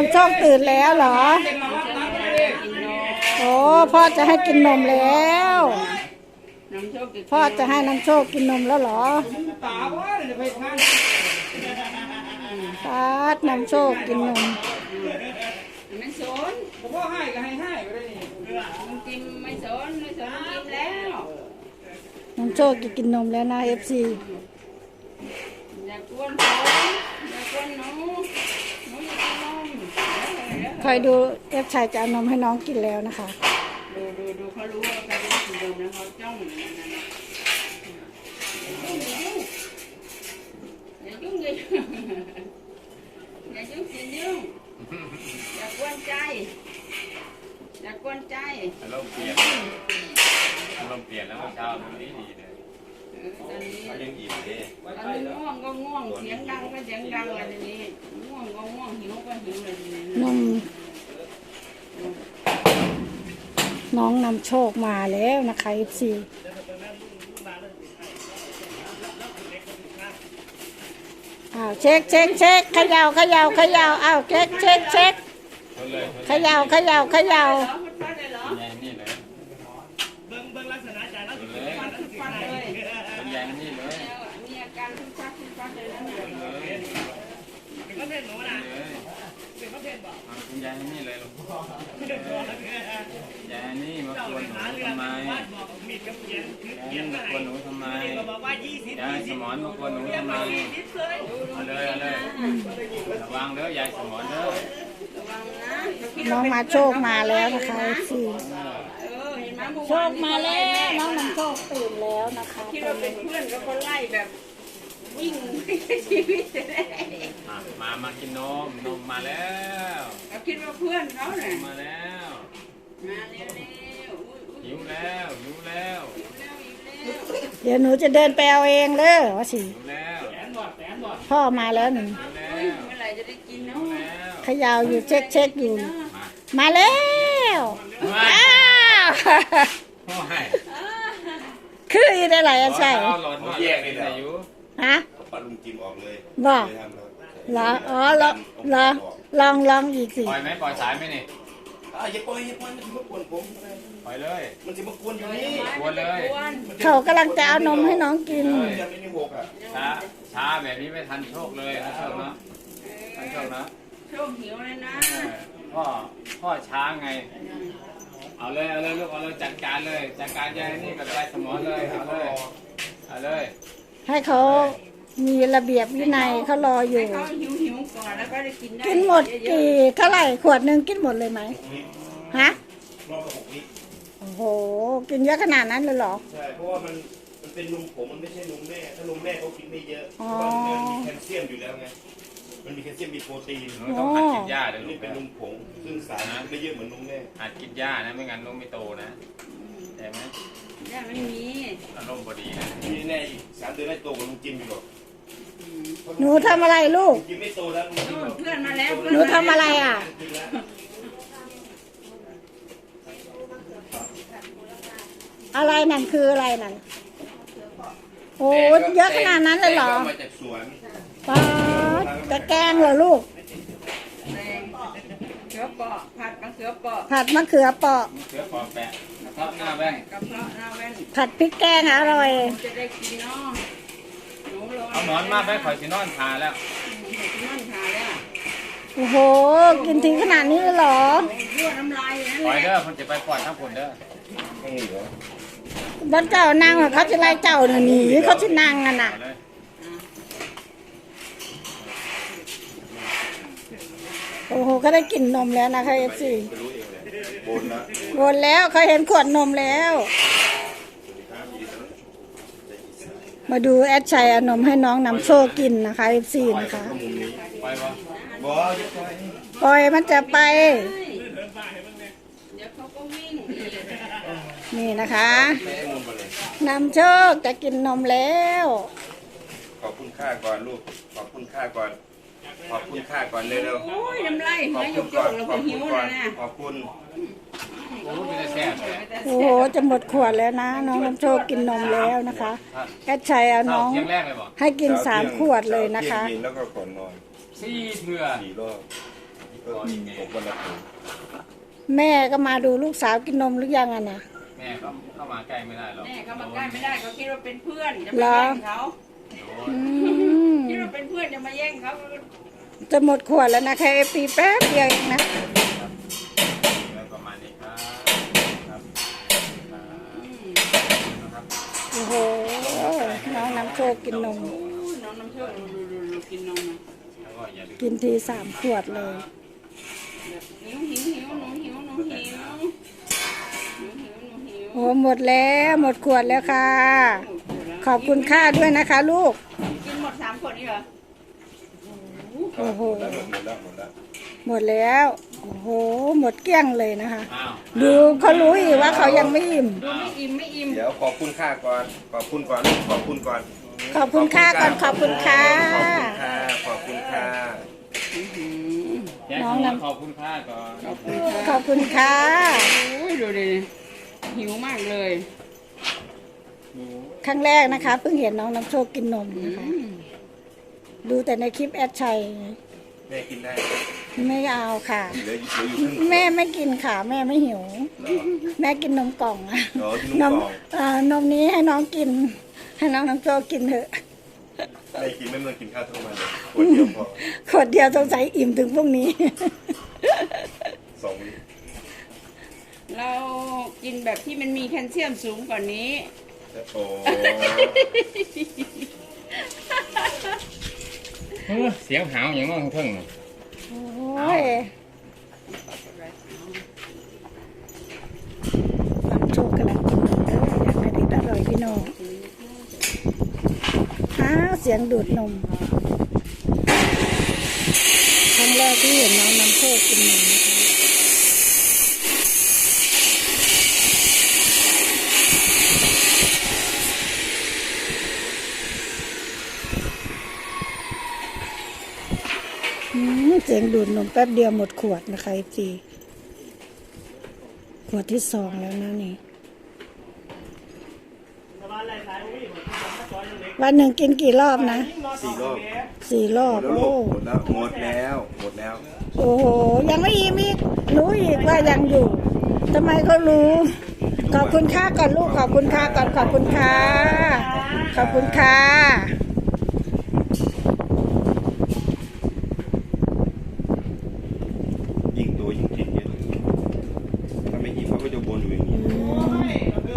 น้ำโชคตื่นแล้วเหรอ โอ้พ่อจะให้กินนมแล้วน้ำโชคกินพ่อจะให้น้ำโชคกินนมแล้วเหรอตาว่าเดี๋ยวไปทานปาดน้ำโชคกินนมไม่สนผมว่าให้ก็ให้ให้ไปได้นี่มึงกินไม่สนไม่สนกินแล้วน้ำโชคจะกินนมแล้วนะเอฟซีอย่ากวนผมอย่ากวนหนูหนูอยากกินนม ค อยดูเอฟชายจะเอานมให้น้องกินแล้วนะคะ ดูดูดูเขารู้ว่าใครเป็นสีดำนะเขาจ้องอย่างนั้นนะย่ายุ่งอย่ายุ่งอย่ายุ่งอย่ายุ่งอย่ายุ่งอย่ากวนใจ อย่ากวนใจ อารมณ์เปลี่ยนอารมณ์เปลี่ยนแล้วเมื่อเช้าดูดีดีเลย เออตอนนี้เขายังอิ่มเลยตอนนี้ง่วงก็ง่วงเสียงดังก็เสียงดังอะไรนี้ง่วงก็ง่วงหิวก็หิวเลยทีนี้นมน้องนำโชคมาแล้วนะคะเอฟซีอ้าวเช็คเช็คเช็คเขย่าเขย่าเขย่าอ้าวเช็คเช็คเช็คเขย่าเขย่าเขย่า นี่เลยแล้วมีอาการคือฟัดคือฟัดเลยนะเนี่ยเลยเป็นประเภทหนูนะเลยเป็นประเภทบอกคุณยายนี่เลยลูกยายนี่มาเจ้าควนไปหนูหาเรื่องทำไมบ้านบอกมีดกับเขียนคือเขียยายนนี่มามาควนหนูทำไมก็บอกว่ายี่สิบยายสมอนมาควนหนูเรียกทำไมมายี่สิบเลยเอาเลยเอาเลยระวังเด้อยายสมอนเด้อระวังนะน้องมาโชคมาแล้วนะคะเโชวานคมาแล้วน้องนำโชคตื่นแล้วนะคะคิดว่าเป็นเพื่อนก็คนไล่แบบวิ่งชีวิตจะได้อะมามากินนมนมมาแล้วเราคิดว่าเพื่อนเขาเนี่ยมาแล้วมาเร็วๆอุ้ยอุ้ยหิวแล้วหิวแล้วหิวแล้วหิวแล้วเดี๋ยวหนูจะเดินไปเอาเองเลยว่าสิหิวแล้วแสนบอดแสนบอดพ่อมาแล้วหนึ่งหิวแล้เฮ้ยวเมื่อไหร่จะได้กินเนาะแล้วเขยาวอยู่เช็คเช็คอยู่ มามาแล้ว มา อ้าวพ่อให้คืออีได้ไรอะใช่เอาหลอดมาแยกกันอายุฮะปลาลุงจิมออกเลยบอกเลยทำแล้วเหรออ๋อลองลองลองลองอีกสิปล่อยไหมปล่อยสายไหมนี่อะอย่าปล่อยอย่าปล่อยมันจะมากวนผมปล่อยเลย มันจะมากวนอยู่นี่กวนเลยกวนเขากำลังจะเอานมให้น้องกินมันจะไม่ได้หกอะช้าช้าแบบนี้ไม่ทันโชคเลยนะโชคนะทันโชคนะโชคหิวเลยนะเออพ่อพ่อช้าไง เอาเลยเอาเลยลูกเอาเลยจัดการเลย จัดการยายนี่กับยายสมอนเลยเอาเลยเอาเลยให้เขามีระเบียบวินัยเขารออยู่ให้เขาหิวหิวๆก่อนแล้วก็ได้กินได้กินหมดกี่เท่าไหร่ขวดหนึ่งกินหมดเลยไหมฮะรอบกับหกลิตรโอ้โห กินเยอะขนาดนั้นเลยเหรอ ใช่เพราะว่ามันมันเป็นนมผงมันไม่ใช่นมแม่ ถ้านมแม่เขากินไม่เยอะเพอ๋อราะว่ามันมีแคลเซียมอยู่แล้วไง มันมีแคลเซียมมีโปรตีนหนูต้องหัดกินหญ้าเดี๋ยวลูนี่กเป็นนะนมผงซึ่งสารไม่เยอะเหมือนนมแม่หัดกินหญ้านะไม่งั้นนมไม่โตนะใช่ไหมได้ไม่มีอารมณ์พอดีนะนี่แน่อีกสามเดือนได้โตกว่าลุงจิมอีกหรอกหนูทำอะไรลูก ลุงจิมไม่โตแล้วลุงจิมนู่หนรอกเพื่อนมาแล้วหนูทำอะไรอะ อะไรนั่นคืออะไรนั่นโอ้เยอะขนาดนั้นเลยเหรอแกมาจากสวน ป้า ดจะแกงเหรอลูกแดงเขือเปาะผัดมะเขือเปาะผัดมะเขือเปราะ เสือปอกแปะนะครับหน้าแว่นกระเพาะหน้าแว่นผัดพริกแกงอร่อย จะได้กินเนาะหนูรอเอาหมอนมาไปข่อยสินอนทาแล้วนั่นทาแล้วโอ้โห กินถึงขนาดนี้เลยเหรอ ยั่วน้ำลายอย่างนั้นปล่อยแหเด้ละอคนจะไปปล่อยทั้งคนเด้อไม่เหรอบ้านเจ้านั่งอะเขาจะไล่เจ้าน่ะหนีเขาจะนั่งกันน่ะ เอาเลย โอ้โหก็ได้กินนมแล้วนะคะเอฟซีไม่รู้เองเลยบนนะวนแล้วเขาเห็นขวดนมแล้ว มาดูแอดชัยเอานมให้น้องนำโชคกินนะคะเอฟซีนะคะข้อมุมนี้ปล่อยบ่บอสจะปล่อยปล่อยมันจะไปเดี๋ยวเขาก็วิ่งอีกนี่นะคะแม่มุมไปเลยนำโชคจะกินนมแล้ว ขอบคุณค่าก่อนลูก ขอบคุณค่าก่อน ขอบคุณค่าก่อนเร็วโอ้ยน้ำลายๆขหัอวบหยคุณกก่อนๆแล้วขก็อบคุหิณวก่อแล้นวนะขอบคุณโอ้ยจะแซ่บเลยโอ้โหจะหมดขวดแล้วนะ น้องนำโชคกินนมแล้วนะคะแอดชัยเอาเศร้าน้องเที่ยงแรกเลยบ่ให้กินสามขวดเลยนะคะเที่ยงเย็นแล้วก็ก่อนนอนสี่เถื่อสี่รอบเผมคนละถุงแม่ก็มาดูลูกสาวกินนมหรือยังอะนะแม่ก็เข้ามาใกล้ไม่ได้หรอกแม่เขามาใกล้ไม่ได้เขาคิดว่าเป็นเพื่อนจะเหรมาอแย่งเขาอืมคิดว่าเป็นเพื่อนจะมาแย่งเขา จะหมดขวดแล้วนะแค่ปีแป๊บเดียวเองนะแล้วประมาณนี้ครับครับครับโอ้โหน้องน้ำโชคกินนมอู้น้องน้ำเชื่อดูดูดูดูกินนมนะแล้วก็อย่าลืมกินทีสามขวดเลยแบบหิวหิวหิวหนูหิวหนูหิวหนูหิวหนูหิวโอ้หมดแล้วหมดขวดแล้วค่ะ ขอบคุณค่าด้วยนะคะ ลูก กินหมดสามขวดนี่เหรอ โอ้โหหมดแล้วหมดแล้วหมดแล้วหมดแล้ว โอ้โห หมดเกลี้ยงเลยนะคะอ้าวดูเขารู้อีกว่าเขายังไม่อิ่ม ดูไม่อิ่มไม่อิ่ม เดี๋ยวขอบคุณค่าก่อน ขอบคุณก่อน ขอบคุณก่อน ขอบคุณค่าก่อน ขอบคุณค่าขอบคุณค่าขอบคุณค่าแจ้งน้องขนำขอบคุณค่าก่อน ขอบคุณค่ะโอ้ยดูดิหิวมากเลย ครั้งแรกนะคะเพิ่งเห็นน้องน้ำโชคกินนมนะคะ ดูแต่ในคลิปแอดชัย แม่กินได้ไม่เอาค่ะ เหลือเหลืออยู่ครึ่งแม่ไม่กินค่ะ แม่ไม่หิวแม่กินนมกล่องอะเหรอที่นนุ่งมกล่องเอ่อนมนี้ให้น้องกิน ให้น้องน้ำโชคกินเถอะแม่กินไม่เมื่อกินข้าวทั้งวันเลยคนเดียวพอขวดเดียวสงสัยอิ่มถึงพรุ่งนี้ สองลิตรเรากินแบบที่มันมีแคลเซียมสูงกว่านี้ โอ้ เออเสียงหาวอย่างนั้นเพิ่งน่ะโอ้ยน้ำโชคกำลังกินนมเด้ออยากกระด็กอร่อยพี่น้องอ้าวเสียงดูดนมครั้งแรกที่เห็นน้องน้ำโชคกินนมนะคะอืม เสียงดูดนมแป๊บเดียวหมดขวดนะคะจีขวดที่สองแล้วนะนี่สบายไรสายวิ่งมาจอยยังเล็กวันหนึ่งกินกี่รอบนะสี่รอบสี่รอหมบดแล้วโอ้ลูกหมดแล้วหมดแล้วหมดแล้ว โอ้โห ยังไม่อิ่มอีกรู้อีกว่ายังอยู่ทำไมเขารู้ ขอบคุณค่าก่อนลูกขอบคุณค่าก่อนขอบคุณค่ะขอบคุณค่ะ ยิ่งตัวยิ่งกินเยอะถ้าไม่อิ่มเขาก็จะวนอยู่อย่างนี้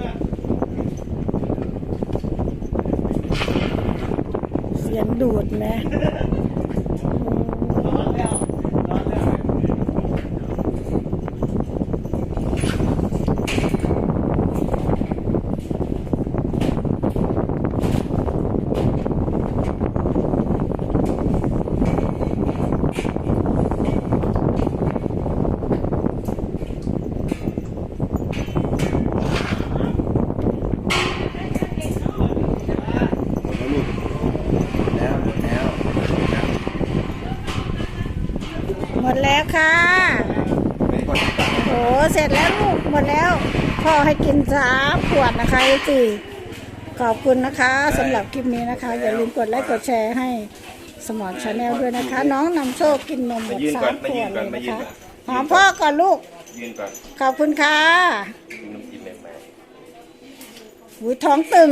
เสียง ดูดไหมหหมดแล้วหมดแล้วหมดแล้วมดแล้ว ค่ะไม่ก่อนโอ้เสร็จแล้วลูกหมดแล้วพ่อให้กินสามขวดนะคะจีขอบคุณนะคะสำหรับคลิปนี้นะคะ อย่าลืมกดไลค์กดแชร์ให้สมอนชาแนลด้วยนะคะ น้องนำโชคกินนมหมมาดยืนสาก่อนมมาขยืวนดก่เลอนยมานะยืนคะก่อนหอมพ่อก่อนลูกยืนก่อนขอบคุณค่ะกินน้ำกินแม่อุ้ยท้องตึง